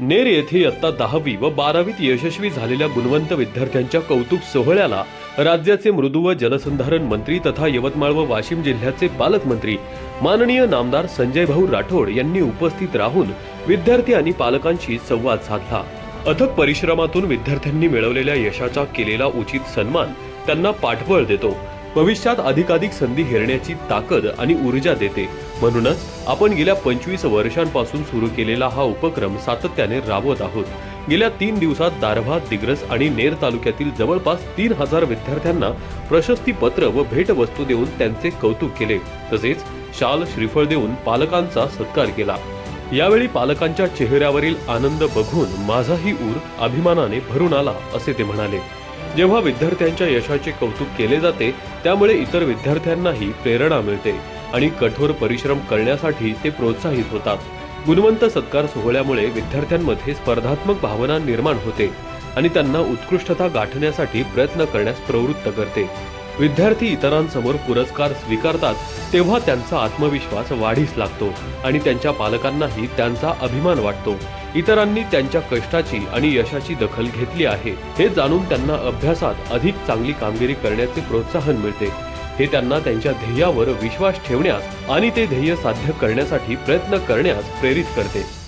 नेर येथे इयत्ता दहावी व बारावीत यशस्वी झालेल्या गुणवंत विद्यार्थ्यांच्या कौतुक सोहळ्याला राज्याचे मृदू व जलसंधारण मंत्री तथा यवतमाळ व वाशिम जिल्ह्याचे पालकमंत्री माननीय नामदार संजय भाऊ राठोड यांनी उपस्थित राहून विद्यार्थी आणि पालकांशी संवाद साधला. अथक परिश्रमातून विद्यार्थ्यांनी मिळवलेल्या यशाचा केलेला उचित सन्मान त्यांना पाठबळ देतो. भविष्यात अधिकाधिक संधी हेरण्याची ताकद आणि ऊर्जा देते. म्हणूनच आपण गेल्या पंचवीस वर्षांपासून सुरू केलेला हा उपक्रम सातत्याने राबवत आहोत. गेल्या तीन दिवसात दारव्हा दिग्रस आणि नेर तालुक्यातील जवळपास तीन हजार विद्यार्थ्यांना प्रशस्तीपत्र व भेटवस्तू देऊन त्यांचे कौतुक केले. तसेच शाल श्रीफळ देऊन पालकांचा सत्कार केला. यावेळी पालकांच्या चेहऱ्यावरील आनंद बघून माझाही ऊर अभिमानाने भरून आला असे ते म्हणाले. जेव्हा विद्यार्थ्यांच्या यशाचे कौतुक केले जाते त्यामुळे इतर विद्यार्थ्यांनाही प्रेरणा मिळते आणि कठोर परिश्रम करण्यासाठी ते प्रोत्साहित होतात. गुणवंत सत्कार सोहळ्यामुळे विद्यार्थ्यांमध्ये स्पर्धात्मक भावना निर्माण होते आणि त्यांना उत्कृष्टता गाठण्यासाठी प्रयत्न करण्यास प्रवृत्त करते. विद्यार्थी इतरांसमोर पुरस्कार स्वीकारतात तेव्हा त्यांचा आत्मविश्वास वाढीस लागतो आणि त्यांच्या पालकांनाही त्यांचा अभिमान वाटतो. इतरांनी त्यांच्या कष्टाची आणि यशाची दखल घेतली आहे. हे जाणून त्यांना अभ्यासात अधिक चांगली कामगिरी करण्याचे प्रोत्साहन मिळते. हे त्यांना त्यांच्या ध्येयावर विश्वास ठेवण्यास आणि ते ध्येय साध्य करण्यासाठी प्रयत्न करण्यास प्रेरित करते.